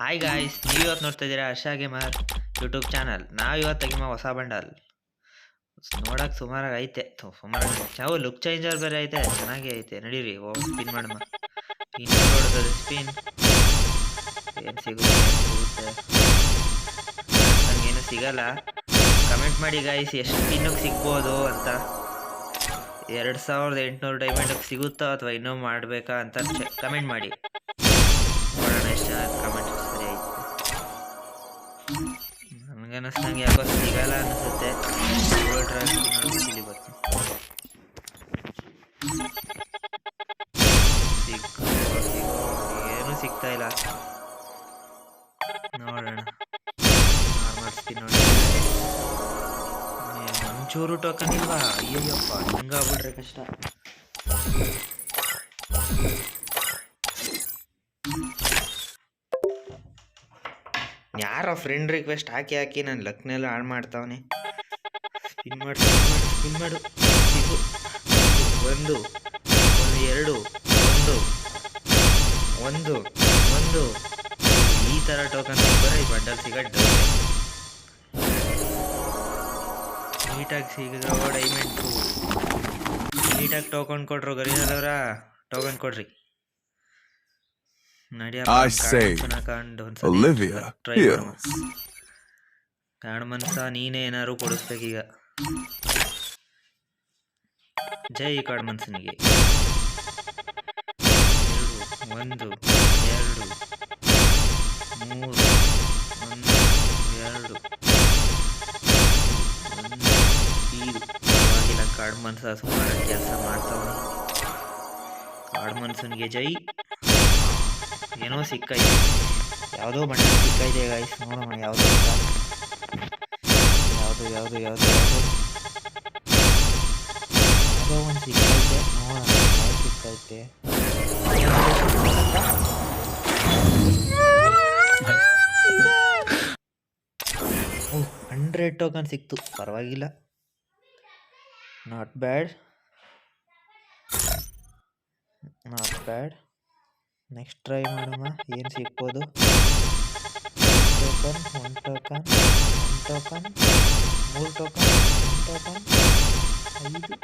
Hi guys ನೀವು ಇವತ್ತು ನೋಡ್ತಾ ಇದ್ದೀರಾ ಹರ್ಷ ಗೇಮರ್ ಯೂಟ್ಯೂಬ್ ಚಾನಲ್ ನಾವು ಇವತ್ತು ತೆಗಿಮ ಹೊಸ ಬಂಡಲ್. ನೋಡೋಕೆ ಸುಮಾರಾಗಿ ಐತೆ. ಸುಮಾರು ನಾವು ಲುಕ್ ಚೇಂಜರ್ ಬೇರೆ ಐತೆ. ಚೆನ್ನಾಗೇ ಐತೆ. ನಡೀರಿ, ಹೋಗಿ ಸ್ಪಿನ್ ಮಾಡಮ್ಮ ನೋಡ್ತದೆ ಸ್ಪಿನ್ ಏನು ಸಿಗುತ್ತೆ ನನಗೇನು ಸಿಗಲ್ಲ. ಕಮೆಂಟ್ ಮಾಡಿ ಗಾಯ್ಸ್ ಎಷ್ಟು ಸ್ಪಿನ್ನಿಗೆ ಸಿಗ್ಬೋದು ಅಂತ. ಎರಡು ಸಾವಿರದ ಎಂಟುನೂರು ಡೈಮಂಡಿಗೆ ಸಿಗುತ್ತಾ ಅಥವಾ ಇನ್ನೂ ಮಾಡಬೇಕಾ ಅಂತ ಕಮೆಂಟ್ ಮಾಡಿ. ನೋಡೋಣ ಎಷ್ಟು ಕಮೆಂಟ್ ಐತೆ ನನಗನ್ನಿಸ್ದಂಗೆ ಯಾಕೋ ಸಿಗಲ್ಲ ಅನಿಸುತ್ತೆ. ಇಲ್ಲಿ ಬರ್ತೀನಿ ಏನು ಸಿಗೋ ಏನೂ ಸಿಗ್ತಾ ಇಲ್ಲ. ನೋಡೋಣ. ಒಂಚೂರು ಟೋಕನ್ ಇಲ್ವಾ? ಅಯ್ಯಯ್ಯಪ್ಪ, ಹಿಂಗಾಗ್ಬಿಟ್ರೆ ಕಷ್ಟ. ಯಾರೋ ಫ್ರೆಂಡ್ ರಿಕ್ವೆಸ್ಟ್ ಹಾಕಿ ಹಾಕಿ ನನ್ನ ಲಕ್ನೆಲ್ಲ ಹಾಳು ಮಾಡ್ತಾವನೆ. ಇನ್ ಒಂದು ಒಂದು, ಎರಡು, ಒಂದು ಒಂದು ಒಂದು. ಈ ಥರ ಟೋಕನ್ ಬರೋ ಈ ಬಡ್ಡಲ್ ಸಿಗೋ ನೀಟಾಗಿ ಸಿಗಿದ್ರೋ ಡೈಮೆಂಟು ನೀಟಾಗಿ ಟೋಕನ್ ಕೊಟ್ರು ಗರಿನದವ್ರ ಟೋಕನ್ ಕೊಡ್ರಿ. I say, Olivia. ಕಾಣ್ ಮನ್ಸ ನೀನೇ ಏನಾದ್ರು ಕೊಡಿಸ್ಬೇಕೀಗ ಜೈ ಕಾಡ್ ಮನ್ಸನಿಗೆ. ಒಂದು ಎರಡು ಮೂರು ಒಂದು ಎರಡು ಒಂದು ಐದು ಪರವಾಗಿಲ್ಲ. ಕಾಡ್ ಮನ್ಸ ಸುಮಾರು ಕೆಲಸ ಮಾಡ್ತಾವ ಕಾಡ್ ಮನ್ಸನಿಗೆ ಜೈ. ಏನೋ ಸಿಕ್ಕೈತೆ ಯಾವುದೋ ಬಣ್ಣ ಸಿಕ್ಕೈತೆ ಗಾಯ್ಸ್ ನೋಡೋಣ, ಯಾವುದೋ ಯಾವುದು ಯಾವುದು ಯಾವುದು ಯಾವುದು. ಯಾವುದೋ ಒಂದು ಸಿಕ್ಕೈತೆ ನೋಡೋಣ ಸಿಕ್ಕೈತೆ ಹಂಡ್ರೆಡ್ ಟೋಕನ್ ಸಿಕ್ತು. ಪರವಾಗಿಲ್ಲ. Not bad not bad next try ಮಾಡೋಣ. ಏನು ಸಿಗ್ಬೋದು? Token one token one token ಮೂರು ಟೋಕನ್ ಒನ್ ಟೋಕನ್ ಐದು.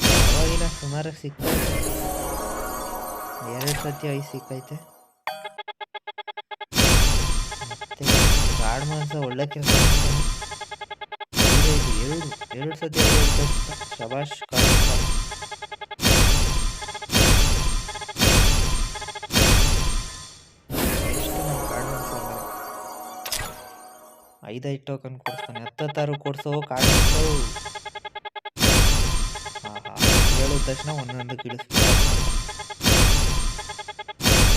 ಪರವಾಗಿಲ್ಲ ಸುಮಾರು ಸಿಕ್ಕೈತೆ ಎರಡು ಸತಿ ಐದು ಸಿಕ್ಕೈತೆ. ಮತ್ತೆ ಕಾಡು ಮಾಂಸ ಒಳ್ಳೆ ಕೆಲಸ ಎರಡು ಎರಡು ಸತಿ. ಶಬಾಷ್ ಕಾಡು ಐದೈದು ಟೋಕನ್ ಕೊಡಿಸ್ತಾನೆ ಹತ್ತತ್ತಾರು ಕೊಡ್ಸೋ ಕಾಡು ಮಾಂಸವು ಆಹಾ ಹೇಳಿದ ತಕ್ಷಣ ಒಂದೊಂದು ಕಿಳಿಸ್ಬೇಕು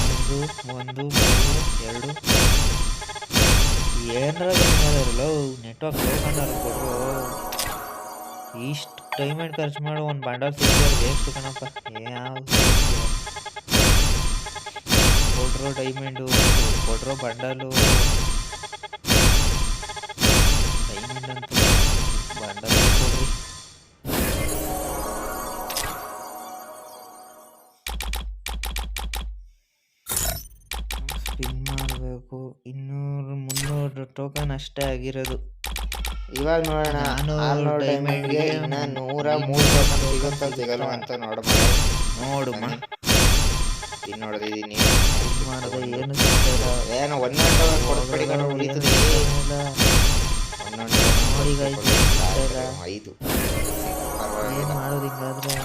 ಒಂದು ಒಂದು ಮೂರು ಎರಡು ಏನರ ಲೋ ನೆಟ್ವರ್ಕ್ ಹೋಗಂಡಾರು ಕೊಡ್ರು ಇಷ್ಟು ಟೈಮೆಂಟ್ ಖರ್ಚು ಮಾಡೋ ಒಂದು ಬಂಡಲ್ ಸಿಕ್ಕಿದ್ರೆ ವೇಸ್ಟ್ ಕಣಪ್ಪ ಯಾವ್ದು ಕೊಡ್ರೋ ಡೈಮಂಡು ಕೊಡ್ರೋ ಬಂಡಲು ಕೊಡ್ರಿ ಸ್ಪಿನ್ ಮಾಡಬೇಕು. ಇನ್ನೂರು ಮುನ್ನೂರು ಟೋಕನ್ ಅಷ್ಟೇ ಆಗಿರೋದು. ಇವಾಗ ನೋಡೋಣ. ಡೈಮಂಡ್ಗೆ ಇನ್ನ ನೂರ ಮೂರು ಟೋಕನ್ ಸಿಗುತ್ತೋ ಸಿಗಲ್ವ ಅಂತ ನೋಡಬಹುದು ನೋಡು ಇದು ನೋಡ್ದಿದ್ದೀನಿ ಸ್ಪಿನ್ ಮಾಡಿದ್ರೆ ಏನು ಏನು ಒಂದೊಂದು ಟೋಕನ್ ಉಳಿತದೆ. ಐದು ಏನ್ ಮಾಡೋದು ಹಿಂಗಾದ್ರೆ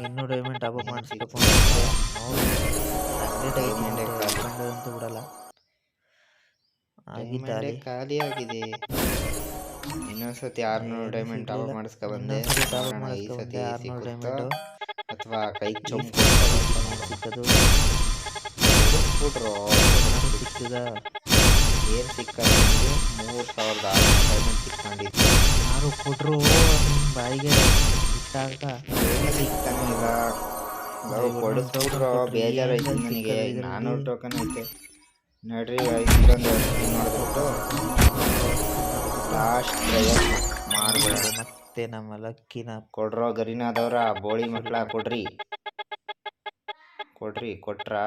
ಇನ್ನೂ ಡೈಮಂಡ್ ಟಾಪ್ ಏನ್ ಮಾಡಿಸ್ಬೇಕು. ಅಂತೂ ಬಿಡಲ್ಲ ಖಾಲಿ ಆಗಿದೆ ಇನ್ನೊಂದ್ಸತಿ ಆರ್ನೂರು ಡೈಮಂಡ್ ಟಾಪ್ ಮಾಡಿಸ್ಕೊ ಬಂದೆ ಈ ಸತಿ ಆರ್ನೂರು ಸಿಕ್ಕುತ್ತೋ ಅಥವಾ ಕೈ ಚೊಂಬು ಸಿಕ್ಕದು ಸಿಕ್ಕಿದ ಏನ್ ಸಿಕ್ಕಂದ್ರೆ ಮೂರ್ ಸಾವಿರದ ಆರು ಡೈಮಂಡ್ ಸಿಕ್ಕೊಂಡಿದ್ದೆ ಯಾರು ಕೊಟ್ರು? ನಿಮ್ ಬಾಯಿಗೆ ಇಟ್ಟಾಗ ಏನು ಸಿಗ್ತಾನೆ ಇಲ್ಲ ನಾವು ಕೊಡಿಸ್ಬಿಟ್ರು ಬೇಜಾರಾಯ್ತು ನನಗೆ. ನಾನ್ನೂರು ಟೋಕನ್ ಐತೆ. ನೋಡ್ರಿ ಇನ್ನೊಂದು ಮಾಡಿಬಿಟ್ಟು ಲಾಸ್ಟ್ ಪ್ರಯತ್ನ ಮತ್ತೆ ನಮ್ಮ ಲಕ್ಕಿನ ಕೊಡ್ರೋ ಗರಿನಾದವ್ರ ಬೋಳಿ ಮಕ್ಳ ಕೊಡ್ರಿ. ಕೊಡ್ರಿ ಕೊಟ್ರಾ?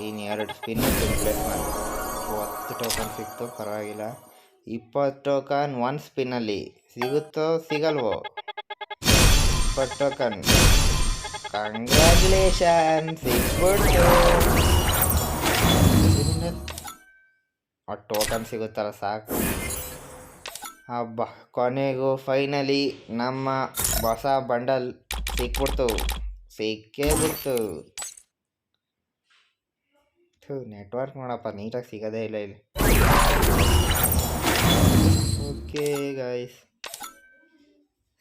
ಇನ್ನು ಎರಡು ಸ್ಪಿನ್ ಪ್ಲೇಸ್ ಮಾಡಿ. ಹತ್ತು ಟೋಕನ್ ಸಿಕ್ತು, ಪರವಾಗಿಲ್ಲ. ಇಪ್ಪತ್ತು ಟೋಕನ್ ಒನ್ ಸ್ಪಿನ್ನಲ್ಲಿ ಸಿಗುತ್ತೋ, ಸಿಗಲ್ವೋ? ಇಪ್ಪತ್ತು ಟೋಕನ್ ಕಂಗ್ರ್ಯಾಚುಲೇಷನ್ ಸಿಕ್ಬಿಡ್ತು. ಆ ಟೋಕನ್ ಸಿಗುತ್ತಲ್ಲ, ಸಾಕು. ಹಬ್ಬ. ಕೊನೆಗೂ ಫೈನಲಿ ನಮ್ಮ ಹೊಸ ಬಂಡಲ್ ಸಿಕ್ಬಿಡ್ತು. ಸಿಕ್ಕೇ ಬಿಡ್ತು. ನೆಟ್ವರ್ಕ್ ನೋಡಪ್ಪ, ನೀಟಾಗಿ ಸಿಗೋದೇ ಇಲ್ಲ ಇಲ್ಲಿ. ಓಕೆ ಗಾಯ್ಸ್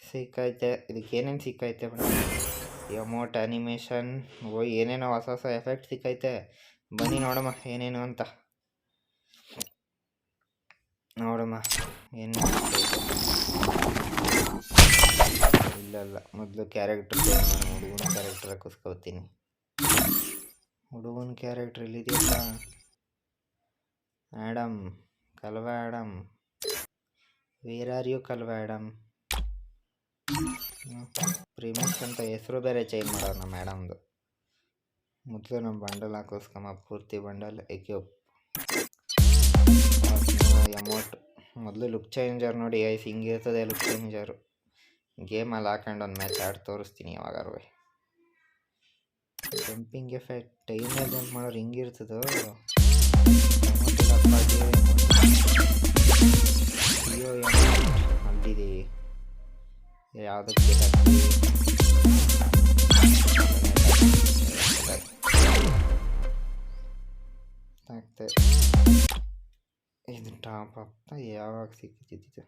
ಸಿಕ್ಕೈತೆ. ಇದಕ್ಕೆ ಏನೇನು ಸಿಕ್ಕೈತೆ ಮೇಡಮ್? ಎಮೋಟ್ ಅನಿಮೇಷನ್ ಓ, ಏನೇನೋ ಹೊಸ ಹೊಸ ಎಫೆಕ್ಟ್ ಸಿಕ್ಕೈತೆ. ಬನ್ನಿ ನೋಡಮ್ಮ, ಏನೇನು ಅಂತ. ನೋಡಮ್ಮ, ಏನು ಇಲ್ಲ ಮೊದಲು ಕ್ಯಾರೆಕ್ಟರ್ ಹುಡುಗನ ಕ್ಯಾರೆಕ್ಟರ್ ಹಾಕಿಸ್ಕೋತೀನಿ ಹುಡುಗನ ಕ್ಯಾರೆಕ್ಟ್ರ್ ಇಲ್ಲಿದೆಯಲ್ಲ ಆ್ಯಡಮ್ ಕಲ್ವ ಆ್ಯಡಮ್ ವೇರ್ ಆರ್ ಯು ಕಲ್ವ ಆ್ಯಡಮ್ ಪ್ರೀಮಿಯಮ್ಸ್ ಅಂತ ಹೆಸರು ಬೇರೆ ಚೇಂಜ್ ಮಾಡೋಣ ಮೇಡಮ್ದು ಮೊದಲು ನಮ್ಮ ಬಂಡಲ್ ಹಾಕೋಸ್ಕಮ್ಮ ಪೂರ್ತಿ ಬಂಡಲ್ ಎಕ್ಯೂಪ್ ಅಮೌಂಟ್ ಮೊದಲು ಲುಕ್ ಚೇಂಜರ್ ನೋಡಿ ಐಸ್ ಹಿಂಗಿರ್ತದೆ ಲುಕ್ ಚೇಂಜರು ಗೇಮಲ್ಲಿ ಹಾಕೊಂಡು ಒಂದು ಮ್ಯಾಚ್ ಆಡಿ ತೋರಿಸ್ತೀನಿ ಯಾವಾಗಾರು ಜಂಪಿಂಗ್ ಎಫೆಕ್ಟ್ ಟೈಮಲ್ಲಿ ಜಂಪ್ ಮಾಡೋರು ಹಿಂಗಿರ್ತದೋ ಅಯ್ಯೋ ಅಲ್ಲಿದೆ ಯಾವುದಕ್ಕೆ ಇದು ಟಾಪ್ ಅಪ್ಪ ಯಾವಾಗ ಸಿಕ್ಕಿದ್ದು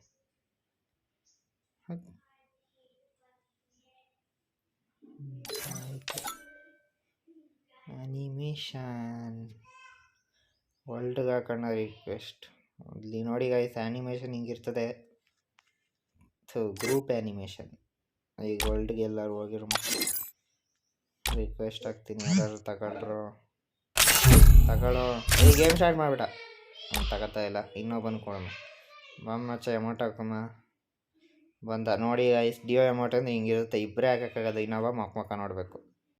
ಅನಿಮೇಷನ್ ವರ್ಲ್ಡ್ಗೆ ಹಾಕೋಣ ರಿಕ್ವೆಸ್ಟ್ ಇಲ್ಲಿ ನೋಡಿ ಗೈಸ್ ಆ್ಯನಿಮೇಷನ್ ಹಿಂಗಿರ್ತದೆ. ಸೊ ಗ್ರೂಪ್ ಆ್ಯನಿಮೇಷನ್ ಈಗ ವರ್ಲ್ಡ್ಗೆ ಎಲ್ಲರೂ ಹೋಗಿರೋ ರಿಕ್ವೆಸ್ಟ್ ಹಾಕ್ತೀನಿ. ಯಾರು ತಗೊಂಡ್ರು ತಗೊಳ್ಳೋ ಈ ಗೇಮ್ ಸ್ಟಾರ್ಟ್ ಮಾಡಿಬಿಡ ಅವ್ನು ತಗೋತಾ ಇಲ್ಲ. ಇನ್ನೊಬ್ಬನ ಕೊಡೋಣ. ಮಚ್ಚ ಎಮೌಂಟ್ ಹಾಕಮ್ಮ ಬಂದ. ನೋಡಿ ಐಸ್ ಡಿಯೋ ಎಮೌಂಟ್ ಅಂದ್ರೆ ಹಿಂಗಿರುತ್ತೆ. ಇಬ್ಬರೇ ಹಾಕೋಕ್ಕಾಗದು ಇನ್ನೊಬ್ಬ ಮಕ್ಕ ಮಕ್ಕ ನೋಡಬೇಕು.